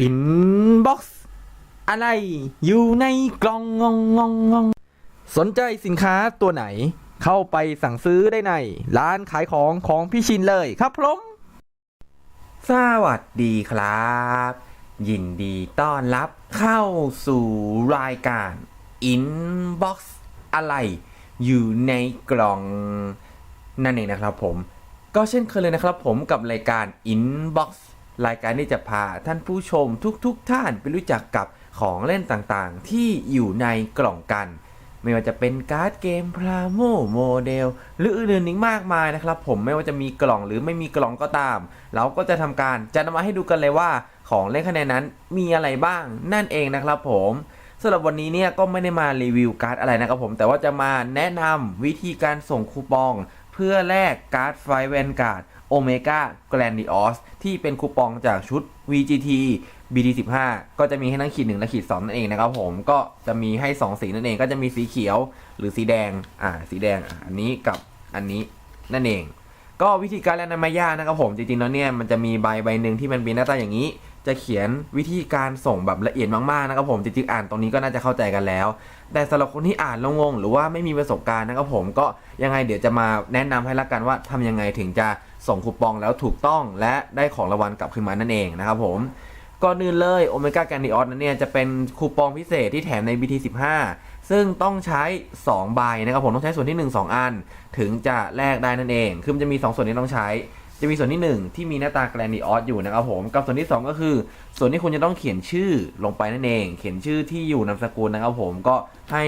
อินบ็อกซ์อะไรอยู่ในกล่องงองงองงองสนใจสินค้าตัวไหน เข้าไปสั่งซื้อได้ใน ร้านขายของของพี่ชินเลยครับผมสวัสดีครับ ยินดีต้อนรับเข้าสู่รายการ Inbox อะไร อยู่ในกล่องนั่นเองนะครับผม ก็เช่นเคยเลยนะครับผมกับรายการ Inbox รายการที่จะพาท่านผู้ชมทุกๆทท่านไปรู้จักกับของเล่นต่างๆ ที่อยู่ในกล่องกัน ไม่ว่าจะเป็นการ์ดเกมพลาโมโมเดลหรืออื่นๆอีกมากมายนะครับ ผมไม่ว่าจะมีกล่องหรือไม่มีกล่องก็ตาม เราก็จะทำการจะนำมาให้ดูกันเลยว่าของเล่นคะแนนนั้นมีอะไรบ้างนั่นเองนะครับผมสำหรับวันนี้เนี่ยก็ไม่ได้มารีวิวการ์ดอะไรนะครับผมแต่ว่าจะมาแนะนำวิธีการส่งคูปอง เพื่อแลกการ์ดไฟแวนการ์ด โอเมก้าแกรนดิออสที่เป็นคูปองจากชุด VGT BT15 ก็จะมีให้ทั้งขีดหนึ่งและขีดสองนั่นเองนะครับผมก็จะมีให้ 2 สีนั่นเองก็จะมีสีเขียวหรือสีแดงอ่าสีแดงอันนี้กับอันนี้นั่นเอง ก็วิธีการเล่นนั้นไม่ยานะครับผมจริงๆแล้วเนี่ยมันจะมีใบใบหนึ่งที่มันเป็นหน้าตาอย่างนี้ จะเขียนวิธีการส่งแบบละเอียดมากๆนะครับผมจริงๆอ่านตรงนี้ก็น่าจะเข้าใจกันแล้ว แต่สำหรับคนที่อ่านลงงหรือว่าไม่มีประสบการณ์นะครับผมก็ยังไงเดี๋ยวจะมาแนะนำให้ละกันว่าทำยังไงถึงจะ ส่งคูปองแล้วถูกต้องและได้ของรางวัลกลับคืนมานั่นเองนะครับผมก่อนอื่นเลยโอเมก้าแกนดิออสนั้นเนี่ยจะเป็นคูปองพิเศษที่แถมใน BT15 ซึ่งต้องใช้ 2 ใบนะครับผมต้องใช้ส่วนที่ 1 2 อัน ถึงจะแลกได้นั่นเอง คือมันจะมี 2 ส่วนที่ต้องใช้ จะมีส่วนที่ 1 ที่มีหน้าตาแกรนดิออสอยู่นะครับผมกับส่วนที่ 2 ก็คือ ส่วนที่คุณจะต้องเขียนชื่อลงไปนั่นเอง เขียนชื่อที่อยู่นามสกุลนะครับผมก็ให้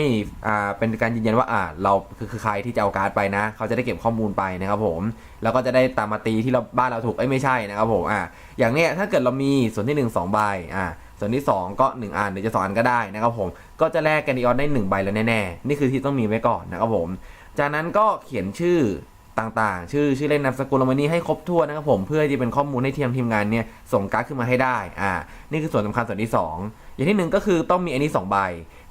อ่าเป็นการยืนยันว่าอ่าเราคือคือใครที่จะเอาการ์ดไปนะ เขาจะได้เก็บข้อมูลไปนะครับผม แล้วก็จะได้ตามมาตีที่เราบ้านเราถูกเอ้ยไม่ใช่นะครับผมอ่าอย่างเนี้ยถ้าเกิดเรามีส่วนที่ 1 2ใบอ่าส่วนที่ 2 ก็ 1 อันหรือจะ2อันก็ได้นะครับผมก็จะแลกแกรนดิออนได้ 1 ใบแล้วแน่ๆนี่คือที่ต้องมีไว้ก่อนนะครับผมจากนั้นก็เขียนชื่อ ต่างๆ ชื่อชื่อเล่นนามสกุลลงมานี่ให้ครบถ้วนนะครับผมเพื่อที่เป็นข้อมูลให้ทีมทีมงานเนี่ยส่งการ์ดขึ้นมาให้ได้อ่านี่คือส่วนสำคัญส่วนที่ 2 อย่างที่หนึ่งก็คือต้องมีอันนี้2ใบ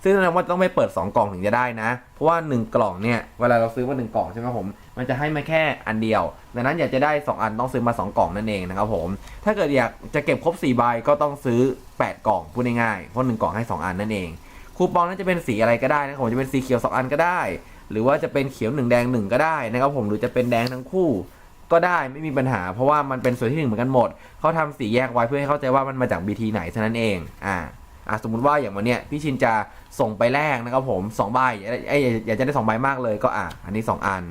ซึ่งแสดงว่าต้องไปเปิด 2 กล่องถึงจะได้นะ เพราะว่า 1 กล่องเนี่ยเวลาเราซื้อมา1กล่องใช่ไหมครับผมมันจะให้มาแค่อันเดียว ดังนั้นอยากจะได้ 2 อันต้องซื้อมา 2 กล่องนั่นเองนะครับผมถ้าเกิดอยากจะเก็บครบ4ใบก็ต้องซื้อ 8 กล่องพูดง่ายๆเพราะ1กล่องให้ 2 อันนั่นเองคูปองนั้นจะเป็นสีอะไรก็ได้นะครับผมจะเป็นสีเขียว2อันก็ได้ หรือว่าจะเป็นเขียว1แดง1ก็ได้นะครับผมหรือจะเป็นแดงทั้งคู่ก็ได้ไม่มีปัญหา เพราะว่ามันเป็นส่วนที่หนึ่งเหมือนกันหมดเขาทำสีแยกไว้เพื่อให้เข้าใจว่ามันมาจาก BT ไหนเท่านั้นเองอ่าอะสมมติว่าอย่างวันเนี้ยพี่ชินจะส่งไปแลกนะครับผม2ใบไอ้อยากจะได้2ใบมากเลยก็อะอันนี้ 2 อัน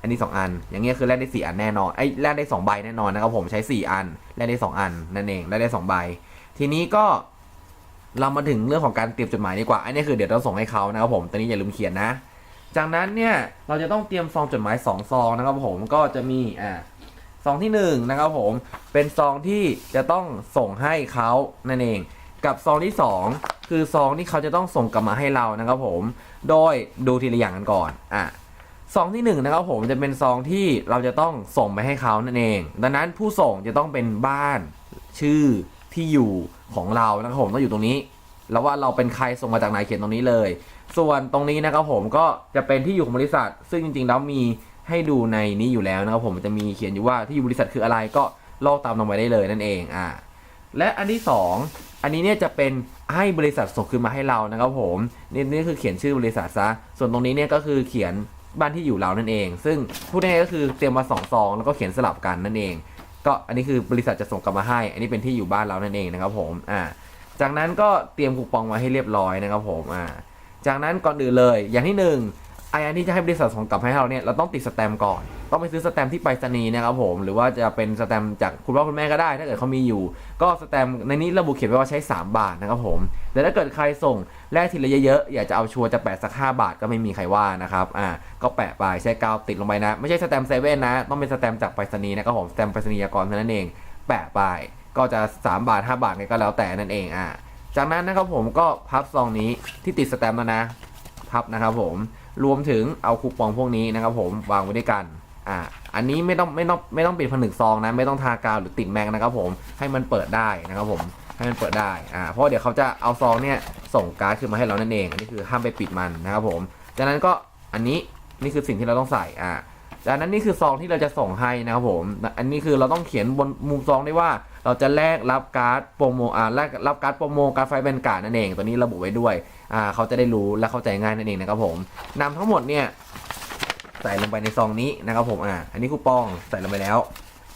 อันนี้ 2 อัน อย่างเงี้ยคือแลกได้ 4 อันแน่นอนไอ้แลกได้2ใบแน่นอนนะครับผมใช้ 4 อันแลกได้ 2 อันนั่นเองแลกได้ 2 ใบ ทีนี้ก็เรามาถึงเรื่องของการเตรียมจดหมายดีกว่าอันนี้คือเดี๋ยวต้องส่งให้เขานะครับผมตอนนี้อย่าลืมเขียนนะ จากนั้นเนี่ยเราจะต้องเตรียมซองจดหมาย2ซองนะครับผมก็จะมีอ่าซองที่หนึ่งนะครับผมเป็นซองที่จะต้องส่งให้เขานั่นเอง กับซองที่ 2 คือซองที่เขาจะต้องส่งกลับมาให้เรานะครับผมโดยดูทีละอย่างกันก่อนอะซองที่1นะครับผมจะเป็นซองที่เราจะต้องส่งไปให้เขานั่นเอง ดังนั้นผู้ส่งจะต้องเป็นบ้านชื่อที่อยู่ของเรานะครับผมต้องอยู่ตรงนี้ แล้วว่าเราเป็นใครส่งมาจากไหนเขียนตรงนี้เลย ส่วนตรงนี้นะครับผมก็จะเป็นที่อยู่ของบริษัท ซึ่งจริงๆแล้วมีให้ดูในนี้อยู่แล้วนะครับผมจะมีเขียนอยู่ว่าที่อยู่บริษัทคืออะไรก็ลอกตามลงไปได้เลยนั่นเองอ่าและอันที่ 2 อันนี้เนี่ยจะเป็นให้บริษัทส่งคืนมาให้เรานะครับผมนี่นี่คือเขียนชื่อบริษัทซะส่วนตรงนี้เนี่ยก็คือเขียนบ้านที่อยู่เรานั่นเอง ซึ่งพูดง่ายๆก็คือเตรียมมาสองซองแล้วก็เขียนสลับกันนั่นเอง ก็อันนี้คือบริษัทจะส่งกลับมาให้ อันนี้เป็นที่อยู่บ้านเรานั่นเองนะครับผมอ่าจากนั้นก็เตรียมคูปองมาให้เรียบร้อยนะครับผมอ่า จากนั้นก่อนอื่นเลย อย่างที่หนึ่งไออันที่จะให้บริษัทส่งกลับให้เราเนี่ยเราต้องติดสแตมก่อน ต้องไปซื้อสแตมที่ไปรษณีย์นะครับผม หรือว่าจะเป็นสแตมจากคุณพ่อคุณแม่ก็ได้ ถ้าเกิดเขามีอยู่ ก็สแตมในนี้ระบุเขียนไว้ว่าใช้ 3 บาทนะครับผม แต่ถ้าเกิดใครส่งแลกทีละเยอะๆอยากจะเอาชัวร์จะแปะสัก 5 บาทก็ไม่มีใครว่านะครับ อ่า ก็แปะไปใช้กาวติดลงไปนะ ไม่ใช่สแตมเซเว่นนะ ต้องเป็นสแตมจากไปรษณีย์นะครับผม สแตมไปรษณียากรเท่านั้นเอง แปะไป ก็จะ 3 บาท 5 บาทไงก็แล้วแต่นั่นเอง อ่า จากนั้นนะครับผมก็พับซองนี้ที่ติดสแตมป์แล้วนะพับนะครับผมรวมถึงเอาคูปองพวกนี้นะครับผมวางไว้ด้วยกันอ่าอันนี้ไม่ต้องไม่ต้องไม่ต้องปิดผนึกซองนะไม่ต้องทากาวหรือติดแม็กนะครับผมให้มันเปิดได้นะครับผมให้มันเปิดได้อ่าเพราะเดี๋ยวเขาจะเอาซองเนี่ยส่งการ์ดขึ้นมาให้เรานั่นเองอันนี้คือห้ามไปปิดมันนะครับผมจากนั้นก็อันนี้นี่คือสิ่งที่เราต้องใส่อ่า จากนั้นนี่คือซองที่เราจะส่งให้นะครับผม อันนี้คือเราต้องเขียนบนมุมซองได้ว่า เราจะแลกรับการ์ดโปรโมอ่าแลกรับการ์ดโปรโมการ์ดไฟแบนการ์ดนั่นเอง ตัวนี้ระบุไว้ด้วยอ่าเขาจะได้รู้และเข้าใจง่ายนั่นเองนะครับผมนำทั้งหมดเนี่ยใส่ลงไปในซองนี้นะครับผมอ่าอันนี้คูปองใส่ลงไปแล้ว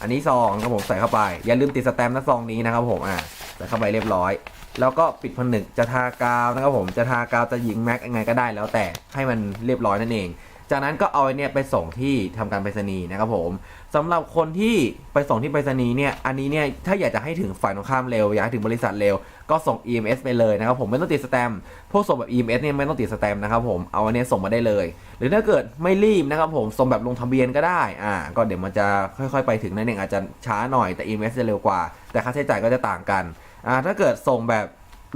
อันนี้ซองครับผมใส่เข้าไป อย่าลืมติดสแตมป์นะซองนี้นะครับผมอ่าใส่เข้าไปเรียบร้อย แล้วก็ปิดผนึกจะทากาวนะครับผมจะทากาวจะยิงแม็กยังไงก็ได้แล้วแต่ให้มันเรียบร้อยนั่นเอง จากนั้นก็เอาไอ้เนี่ยไปส่งที่ทำการไปรษณีย์นะครับผมสำหรับคนที่ไปส่งที่ไปรษณีย์เนี่ยอันนี้เนี่ยถ้าอยากจะให้ถึงฝ่ายตรงข้ามเร็ว อยากให้ถึงบริษัทเร็ว ก็ส่ง EMS ไปเลยนะครับผมไม่ต้องติดสแตมป์พวกส่งแบบ EMS เนี่ยไม่ต้องติดสแตมป์นะครับผมเอาอันนี้ส่งมาได้เลย หรือถ้าเกิดไม่รีบนะครับผมส่งแบบลงทะเบียนก็ได้อ่าก็เดี๋ยวมันจะค่อยๆ ไปถึงนั่นเองอาจจะช้าหน่อยแต่ EMS จะเร็วกว่า แต่ค่าใช้จ่ายก็จะต่างกันอ่าถ้าเกิดส่งแบบ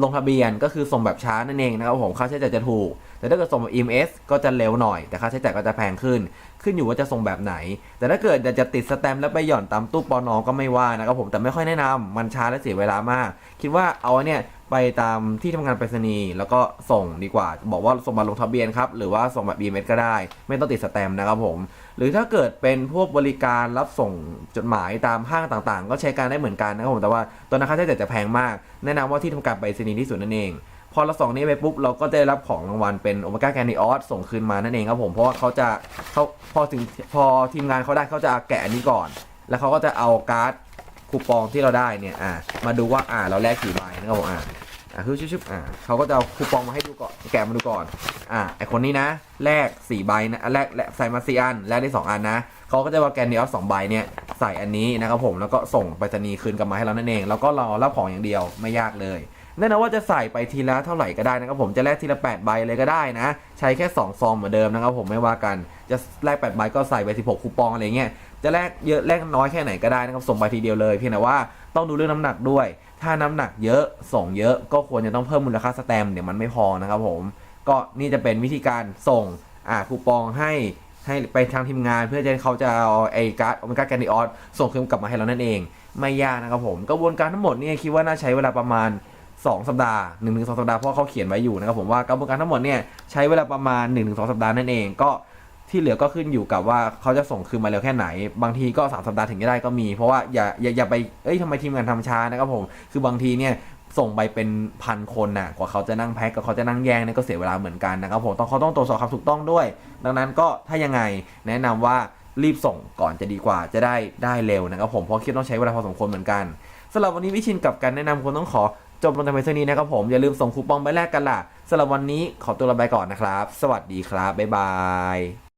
ลงทะเบียนก็คือส่งแบบช้านั่นเองนะครับผมค่าใช้จ่ายจะถูก แต่ถ้าเกิดส่งแบบ EMS ก็จะเร็วหน่อย แต่ค่าใช้จ่ายก็จะแพงขึ้น ขึ้นอยู่ว่าจะส่งแบบไหน แต่ถ้าเกิดจะติดสแตมป์แล้วไปหย่อนตามตู้ปอนอก็ไม่ว่านะครับผมแต่ไม่ค่อยแนะนำมันช้าและเสียเวลามาก คิดว่าเอาเนี่ยไปตามที่ทำงานไปรษณีย์แล้วก็ส่งดีกว่า บอกว่าส่งมาลงทะเบียนครับ หรือว่าส่งแบบ EMS ก็ได้ ไม่ต้องติดสแตมป์นะครับผม หรือถ้าเกิดเป็นพวกบริการรับส่งจดหมายตามห้างต่างๆ ก็ใช้การได้เหมือนกันนะครับผมแต่ว่าตอนนั้นค่าใช้จ่ายจะแพงมาก แนะนำว่าที่ทำการไปรษณีย์ที่สุดนั่นเอง พอเราส่งนี้ไปปุ๊บเราก็ได้รับของรางวัลเป็นโอเมก้าแกนิออสส่งคืนมานั่นเองครับผมเพราะว่าเขาจะเขาพอถึงพอทีมงานเขาได้เขาจะแกะอันนี้ก่อน แล้วเขาก็จะเอาการ์ดคูปองที่เราได้เนี่ยอ่ามาดูว่าอ่าเราแลกกี่ใบนะครับผมอ่าอ่าคือชุบๆอ่าเขาก็จะเอาคูปองมาให้ดูก่อนแกะมาดูก่อนอ่าไอคนนี้นะแลก4ใบนะแลกแลกใส่มาสี่อันแลกได้สองอันนะเขาก็จะเอาแกนนิออสสองใบเนี่ยใส่อันนี้นะครับผมแล้วก็ส่งไปรษณีย์คืนกลับมาให้เรานั่นเอง แล้วก็รอรับของอย่างเดียวไม่ยากเลย แน่นอนว่าจะใส่ไปทีละเท่าไหร่ก็ได้นะครับผมจะแลกทีละ 8 ใบเลยก็ได้นะ ใช้แค่ 2 ซองเหมือนเดิมนะครับผมไม่ว่ากันจะแลก 8 ใบก็ใส่ไป 16 คูปองอะไรเงี้ยจะแลกเยอะแลกน้อยแค่ไหนก็ได้นะครับส่งไปทีเดียวเลยเพียงแต่ว่าต้องดูเรื่องน้ำหนักด้วย ถ้าน้ำหนักเยอะส่งเยอะก็ควรจะต้องเพิ่มมูลค่าสแตมป์เดี๋ยวมันไม่พอนะครับผมก็นี่จะเป็นวิธีการส่งอ่าคูปองให้ให้ไปทางทีมงานเพื่อจะเขาจะเอาไอ้การ์ดโอเมก้าแกนดิออสส่งคืนกลับมาให้เรานั่นเอง ไม่ยากนะครับผมกระบวนการทั้งหมดเนี่ยคิดว่าน่าใช้เวลาประมาณ 2 สัปดาห์1นถึงสสัปดาห์เพราะเขาเขียนไว้อยู่นะครับผมว่ากระบวนการทั้งหมดเนี่ยใช้เวลาประมาณ1-2สัปดาห์นั่นเองก็ที่เหลือก็ขึ้นอยู่กับว่าเขาจะส่งคืนมาเร็วแค่ไหน บางทีก็ 3 สัปดาห์ถึงจะได้ก็มี เพราะว่าอย่าอย่าอย่าไปเอ้ยทำไมทีมงานทำช้านะครับผม คือบางทีเนี่ยส่งไปเป็นพันคนน่ะกว่าเขาจะนั่งแพ็คกับเขาจะนั่งแยงเนี่ยก็เสียเวลาเหมือนกันนะครับผมต้องเขาต้องตรวจสอบความถูกต้องด้วย ดังนั้นก็ถ้ายังไงแนะนำว่ารีบส่งก่อนจะดีกว่าจะได้ได้เร็วนะครับผมเพราะคิดต้องใช้เวลาพอสมควรเหมือนกันสำหรับวันนี้วิชินกับการแนะนำคนต้องขอ จบลงแต่เพียงเท่านี้นะครับผม อย่าลืมส่งคูปองไปแลกกันล่ะสำหรับวันนี้ขอตัวลาไปก่อนนะครับ สวัสดีครับ บ๊ายบาย